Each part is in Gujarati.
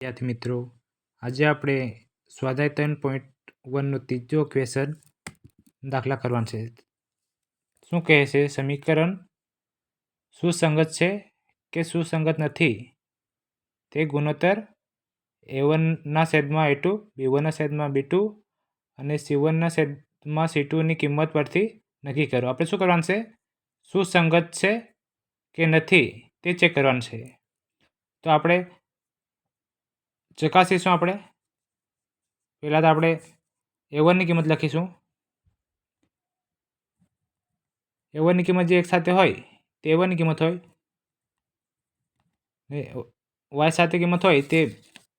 વિદ્યાર્થી મિત્રો, આજે આપણે સ્વાધ્યાય ત્રણ પોઈન્ટ વનનો ત્રીજો ક્વેશ્ચન દાખલા કરવાનો છે. શું કહે છે? સમીકરણ સુસંગત છે કે સુસંગત નથી? તે ગુણોત્તર એ વનના સેદમાં એ ટુ બી વનના સેદમાં બી ટુ અને સી વનના સેદમાં સી ટુની કિંમત પરથી નક્કી કરો. આપણે શું કરવાનું છે? સુસંગત છે કે નથી? તે ચેક કરવાનું છે. તો આપણે ચકાસીશું આપણે. પહેલાં તો આપણે એ વનની કિંમત લખીશું. એ વનની કિંમત જે એક સાથે હોય, તે એ વનની કિંમત હોય. વાય સાથે કિંમત હોય, તે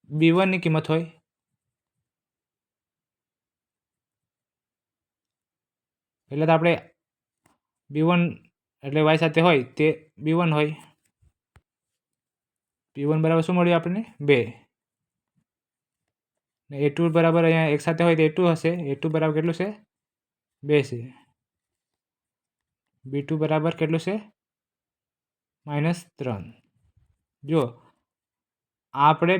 બી વનની કિંમત હોય. એટલે તો આપણે બી વન એટલે વાય સાથે હોય, તે બી વન હોય. બી વન બરાબર શું મળ્યું આપણને? બે. ને એ ટુ બરાબર અહીંયા એક સાથે હોય તો એ ટુ હશે. એ ટુ બરાબર કેટલું છે? બે છે. બી ટુ બરાબર કેટલું છે? માઇનસ ત્રણ. જો આપણે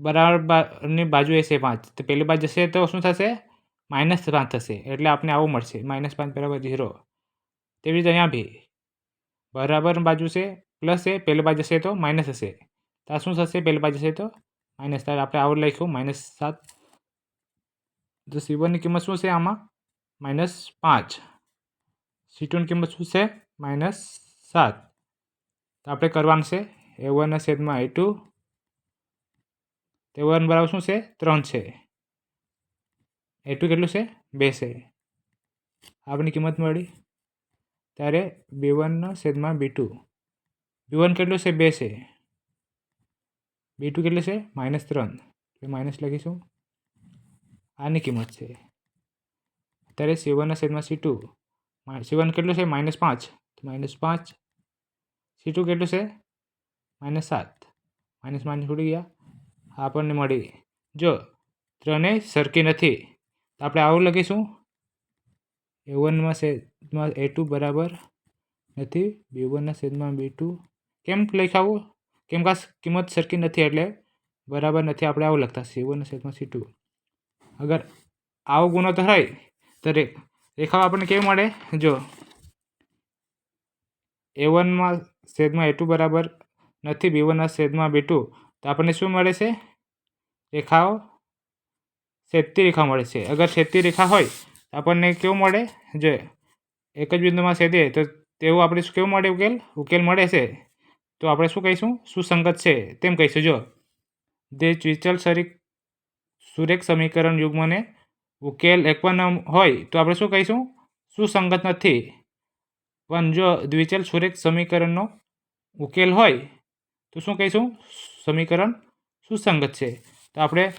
બરાબરની બાજુ હશે પાંચ. તો પહેલી બાજુ જશે તો શું થશે? માઇનસ પાંચ થશે. એટલે આપણે આવું મળશે. માઇનસ પાંચ બરાબર ઝીરો. તેવી રીતે અહીંયા બી. બરાબર બાજુ છે, પ્લસ છે પહેલી બાજુ જશે તો માઇનસ હશે. તો શું થશે? પહેલી બાજુ જશે તો માઇનસ ત્યારે આપણે આવું લખ્યું માઇનસ સાત. તો સી વનની કિંમત શું છે આમાં? માઇનસ પાંચ. સી ટુની કિંમત શું છે? માઇનસ સાત. તો આપણે કરવાનું છે એ વનના છેદમાં એ ટુ તે વન બરાબર શું છે? ત્રણ છે. એ ટુ કેટલું છે? બે છે. આપણી કિંમત મળી. ત્યારે બી વનના છેદમાં બી ટુ બી વન કેટલું છે? બે છે. બી ટુ કેટલું છે? માઇનસ ત્રણ. એટલે માઇનસ લખીશું. આની કિંમત છે. અત્યારે સી વનના સેટમાં સી ટુ સી વન કેટલું છે? માઇનસ પાંચ. માઇનસ પાંચ. સી ટુ કેટલું છે? માઇનસ સાત. માઇનસ માઇનસ ઉડી ગયા. આપણને મળી. જો ત્રણે સરખી નથી, તો આપણે આવું લખીશું. એ વનમાં સેજમાં એ ટુ બરાબર નથી. બી વનના છેદમાં બી ટુ કેમ લખાવું? કેમ કે આ કિંમત સરખી નથી એટલે બરાબર નથી. આપણે આવું લખતા. સી વન છેદમાં સી ટુ અગર આવો ગુણોત્તર હોય તો રેખાઓ આપણને કેવી મળે? જો એ વનમાં છેદમાં એ ટુ બરાબર નથી બી વનના છેદમાં બી ટુ તો આપણને શું મળે છે? રેખાઓ, છેદતી રેખા મળે છે. અગર છેદતી રેખા હોય, તો આપણને કેવું મળે? જો, એક જ બિંદુમાં છેદે તો તેવું આપણે શું કેવું મળે? ઉકેલ? ઉકેલ મળે છે. તો આપણે શું કહીશું? સુસંગત છે. તેમ કહીશું. જો જે ચિચલ સરી સુરેખ સમીકરણ યુગ્મને ઉકેલ એકવન હોય, તો આપણે શું કહીશું? સુસંગત નથી. પણ જો દ્વિચલ સુરેખ સમીકરણનો ઉકેલ હોય, તો શું કહીશું? સમીકરણ સુસંગત છે. તો આપણે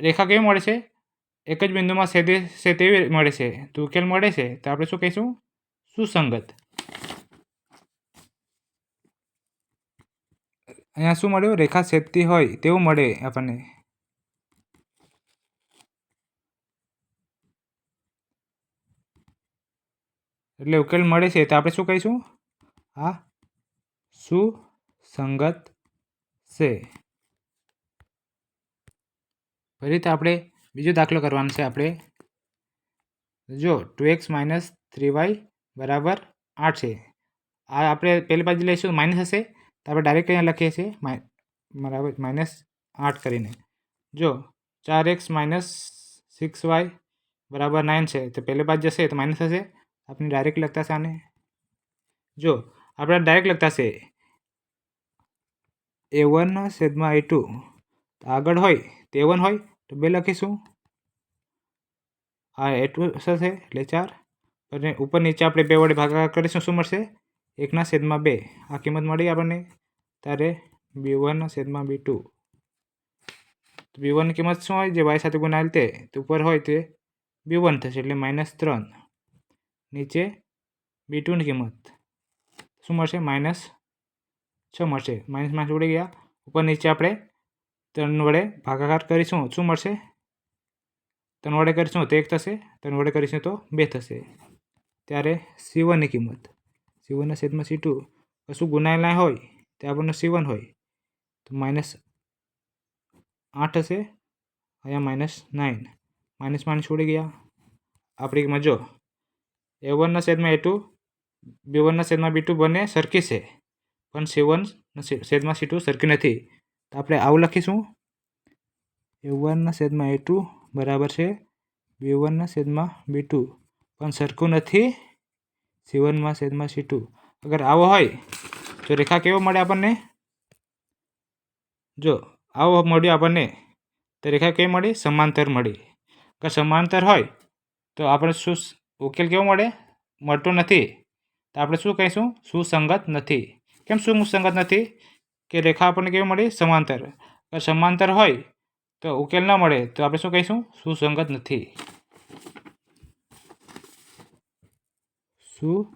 રેખા કેવી મળે છે? એક જ બિંદુમાં છેદે છે તેવી મળે છે. તો ઉકેલ મળે છે. તો આપણે શું કહીશું? સુસંગત. અહીંયા શું મળ્યું? રેખા છેદતી હોય તેવું મળે આપણને. એટલે ઉકેલ મળે છે, તો આપણે શું કહીશું? આ સુસંગત છે. ફરીથી આપણે બીજો દાખલો કરવાનો છે આપણે. જો two x minus three y બરાબર આઠ છે. આ આપણે પહેલી બાજુ લઈશું માઇનસ હશે. તો આપણે ડાયરેક્ટ અહીંયા લખીએ છીએ બરાબર માઇનસ આઠ કરીને. જો, ચાર એક્સ માઇનસ સિક્સ વાય બરાબર નાઇન છે, તો પહેલી બાજુ જશે તો માઇનસ હશે આપણે ડાયરેક્ટ લખતા છે આને. જો, આપણે ડાયરેક્ટ લખતા છે એ વનના છેદમાં એ ટુ આગળ હોય, તે વન હોય, તો બે લખીશું. આ એ ટુ થશે, એટલે ચાર. અને ઉપર નીચે આપણે બે વડે ભાગાકાર કરીશું, શું મળશે? એકના છેદમાં બે. આ કિંમત મળી આપણને? ત્યારે બી વનના છેદમાં બી ટુ. બી વનની કિંમત શું હોય? જે વાય સાથે ગુણાયેલ તે. ઉપર હોય તે બી વન થશે, એટલે માઇનસ ત્રણ. નીચે બી ટુની કિંમત. શું મળશે? માઇનસ છ મળશે. માઇનસ માઇનસ ઉડી ગયા? ઉપર નીચે આપણે ત્રણ વડે ભાગાકાર કરીશું. શું મળશે? ત્રણ વડે કરીશું તો એક થશે. ત્રણ વડે કરીશું તો બે થશે. ત્યારે સી વનની કિંમત. સી વનના છેદમાં સી કશું ગુનાયેલ હોય તે આપણને સીવન હોય. તો માઇનસ આઠ હશે, અહીંયા માઇનસ નાઇન માઇનસ માઇનસ છોડી ગયા. આપણીમાં જો એ વનના છેદમાં એ ટુ બી વનના છેદમાં બી ટુ બંને સરખી છે. પણ સી વન છેદમાં સી ટુ સરખી નથી. તો આપણે આવું લખીશું. એ વનના છેદમાં એ ટુ બરાબર છે. બી વનના છેદમાં બી ટુ પણ સરખું નથી. સી વનમાં છેદમાં સી ટુ અગર આવો હોય, તો રેખા કેવો મળે આપણને? જો, આવો મળ્યો આપણને, તો રેખા કેવી મળી? સમાંતર મળી. અગર સમાંતર હોય, તો આપણે શું ઉકેલ કેવો મળે? મળતો નથી. તો આપણે શું કહીશું? સુસંગત નથી. કેમ શું સુસંગત નથી? કે રેખા આપણને કેવી મળી? સમાંતર. અગર સમાંતર હોય, તો ઉકેલ ન મળે, તો આપણે શું કહીશું? સુસંગત નથી. સુસંગત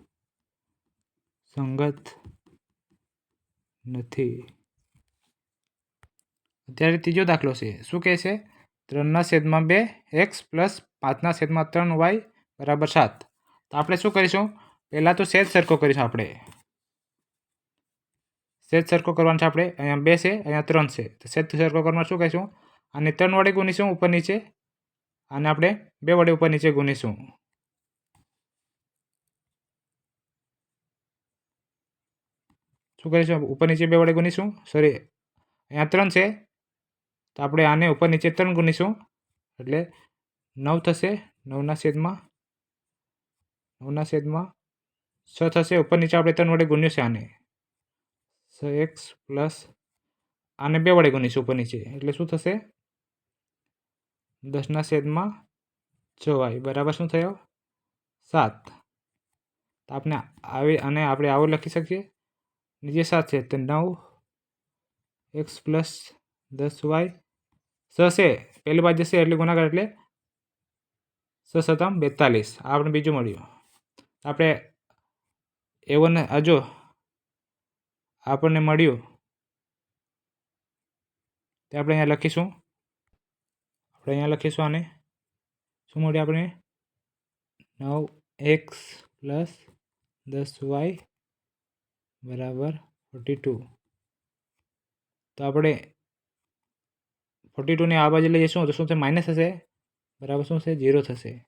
નથી. અત્યારે ત્રીજો દાખલો છે. શું કહે છે? ત્રણના છેદમાં બે એક્સ પ્લસ પાંચના છેદમાં ત્રણ વાય બરાબર સાત. તો આપણે શું કરીશું? પહેલાં તો સેજ સરખો કરીશું આપણે. સેજ સરખો કરવાનો છે આપણે. અહીંયા બે છે, અહીંયા ત્રણ છે. તો સેજ સરખો કરવાનું શું કહીશું? અને ત્રણ વડે ગુણીશું, ઉપર નીચે. અને આપણે બે વડે ઉપર નીચે ગુણીશું. શું કરીશું ઉપર નીચે બે વડે ગુણીશું. સોરી અહીંયા ત્રણ છે. તો આપણે આને ઉપર નીચે ત્રણ ગુણીશું. એટલે નવ થશે. નવના છેદમાં નવના છેદમાં છ થશે. ઉપર નીચે આપણે ત્રણ વડે ગુણ્યું છે આને. એક્સ પ્લસ આને બે વડે ગુણીશું ઉપર નીચે. એટલે શું થશે? દસના છેદમાં છ વાય. બરાબર શું થયો? સાત. તો આપણે આવી અને આપણે આવો લખી શકીએ? નીચે સાત છે તો નવ એક્સ પ્લસ દસ વાય છે, પહેલી બાજુ જશે એટલે ગુણાકાર એટલે સ સતમ બેતાલીસ. આપણે બીજું મળ્યું. આપણે એવોને હજુ આપણને મળ્યું. તે આપણે અહીંયા લખીશું. આપણે અહીંયા લખીશું આને. શું મળ્યું આપણે નવ એક્સ પ્લસ દસ વાય બરાબર ફોર્ટી ટુ તો આપણે ફોર્ટી ટુને આ બાજુ લઈ જઈશું, તો શું થશે? માઇનસ થશે? બરાબર, શું થશે? ઝીરો થશે.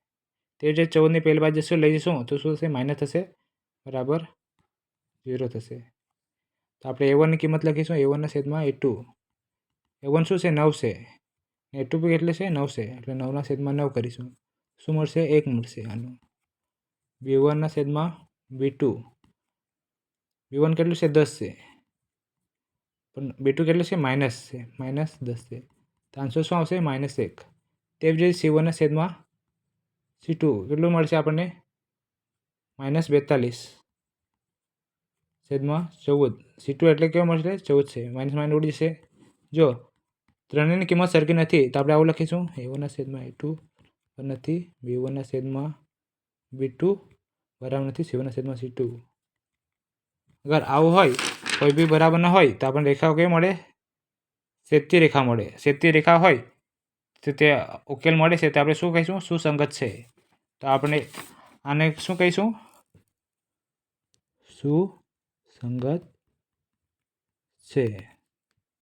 તે જે ચૌદની પહેલી બાજુ જશું લઈ જઈશું, તો શું થશે? માઇનસ થશે. બરાબર ઝીરો થશે. તો આપણે એ વનની કિંમત લખીશું એ વનના છેદમાં એ ટુ એ વન શું છે? નવ છે. એ ટુ બી એટલે છે, નવ છે. એટલે નવના છેદમાં નવ કરીશું. શું મળશે? એક મળશે આનું. બી વનના છેદમાં બી ટુ બી વન કેટલું છે? દસ છે. પણ બી ટુ કેટલું છે? માઇનસ છે. માઇનસ દસ છે. તો આન્સર શું આવશે? માઇનસ એક. તે જ સી વનના છેદમાં સી ટુ. કેટલું મળશે આપણને? માઇનસ બેતાલીસ. છેદમાં ચૌદ. સી ટુ એટલે કેવું મળશે? ચૌદ છે. માઇનસ માઇનસ ઉડી જશે. જો ત્રણેયની કિંમત સરખી નથી, તો આપણે આવું લખીશું. એ વનના છેદમાં એ ટુ નથી. બી વનના છેદમાં બી ટુ. બરાબર નથી. સી વનના છેદમાં સી ટુ. અગર આવું હોય, કોઈ બી બરાબર ન હોય, તો આપણને રેખાઓ કેવી મળે? સેતી રેખા મળે. સેતી રેખા હોય, તો તે ઉકેલ મળે છે. તો આપણે શું કહીશું? સુસંગત છે. તો આપણે આને શું કહીશું? સુસંગત છે.